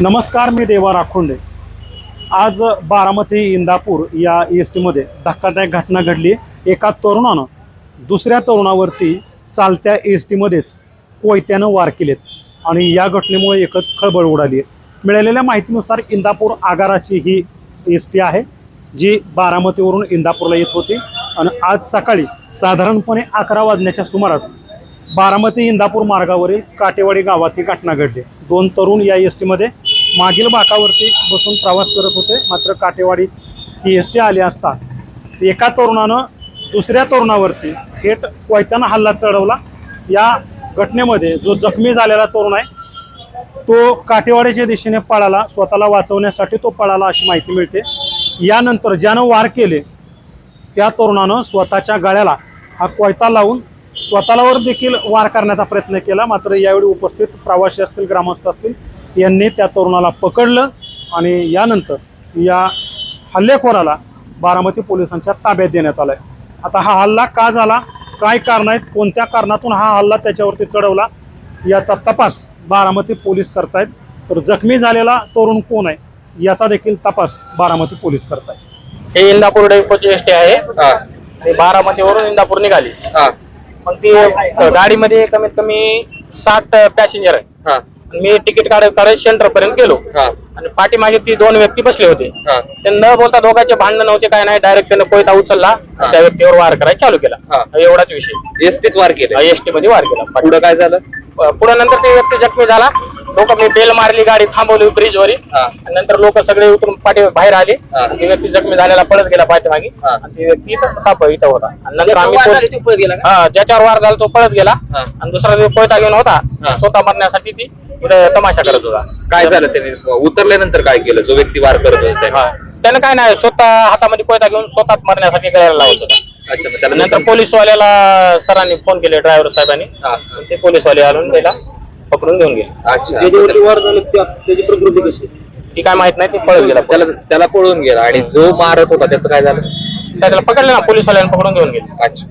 नमस्कार मी देवा राखोंडे. आज बारामती इंदापूर या एस टीमध्ये धक्कादायक घटना घडली. एका तरुणानं दुसऱ्या तरुणावरती चालत्या एस टीमध्येच कोयत्यानं वार केलेत आणि या घटनेमुळे एकच खळबळ उडाली आहे. मिळालेल्या माहितीनुसार इंदापूर आगाराची ही एस टी आहे जी बारामतीवरून इंदापूरला येत होती. आणि आज सकाळी साधारणपणे अकरा वाजण्याच्या सुमारास बारामती इंदापूर मार्गावरील काटेवाडी गावात ही घटना घडली. दोन तरुण या एस टीमध्ये मागील बाकावरती बसून प्रवास करत होते. मात्र काटेवाडी ही एस टी आली असता एका तरुणानं दुसऱ्या तरुणावरती थेट कोयत्यानं हल्ला चढवला. या घटनेमध्ये जो जखमी झालेला तरुण आहे तो काटेवाडीच्या दिशेने पळाला. स्वतःला वाचवण्यासाठी तो पळाला अशी माहिती मिळते. यानंतर ज्यानं वार केले त्या तरुणानं स्वतःच्या गळ्याला हा कोयता लावून स्वतःलावर देखील वार करण्याचा प्रयत्न केला. मात्र यावेळी उपस्थित प्रवासी असतील ग्रामस्थ असतील यांनी त्या तरुणाला पकडलं आणि यानंतर या हल्लेखोराला बारामती पोलिसांच्या ताब्यात देण्यात आलाय. आता हा हल्ला का झाला? काय कारण आहेत? कोणत्या कारणातून हा हल्ला त्याच्यावरती चढवला? याचा तपास बारामती पोलीस करतायत. तर जखमी झालेला तरुण कोण आहे? याचा देखील तपास बारामती पोलीस करतायत. हे इंदापूर डेपोची एसटी आहे. बारामतीवरून इंदापूर निघाली. हा मग ती गाडीमध्ये कमीत कमी साठ पॅसेंजर आहे हा. मी तिकीट काढत काढत सेंटर पर्यंत गेलो. हा. आणि पाठीमागे ती दोन व्यक्ती बसले होते. हा. ते न बोलता दोघांचे भांडण नव्हते काय नाही डायरेक्ट त्यानं कोयता उचलला. त्या व्यक्तीवर वार करायला चालू केला. हा. एवढाच विषय. एसटीत वार केले. एसटी मध्ये वार केला. पुढं काय झालं? पुढे नंतर ते व्यक्ती जखमी झाला. लोकांनी बेल मारली गाडी थांबवली ब्रिज वरी हा. आणि नंतर लोक सगळे उतरून पाठी बाहेर आले हा. ती व्यक्ती जखमी झालेला पळत गेला पाठीमागे हा. आणि ती व्यक्ती इथं साप इथं होता आणि नंतर आम्ही पोलीस- हा ज्याच्यावर वार झाला तो पळत गेला हा. आणि दुसरा जो कोयता घेऊन होता हा. स्वतः मरण्यासाठी ती इथं तमाशा करत होता काय झालं त्याने उतरल्यानंतर काय केलं जो व्यक्ती वार करत होता त्याने? हा. त्यानं काय नाही स्वतः हातामध्ये कोयता घेऊन स्वतःच मरण्यासाठी गळ्याला लावत होता अच्छा मग त्याला नंतर पोलीसवाल्याला सरांनी फोन केले ड्रायव्हर साहेबांनी हा. आणि ते पोलीसवाले आणून त्याला पकडून घेऊन गेले. अच्छा. वार झालं त्याची प्रकृती कशी ती काय माहीत नाही ती पळत गेला. त्याला त्याला पळून गेला. आणि जो मारत होता त्याचं काय झालं? त्याला पकडले ना पोलीसवाल्यानं पकडून घेऊन गेले. अच्छा.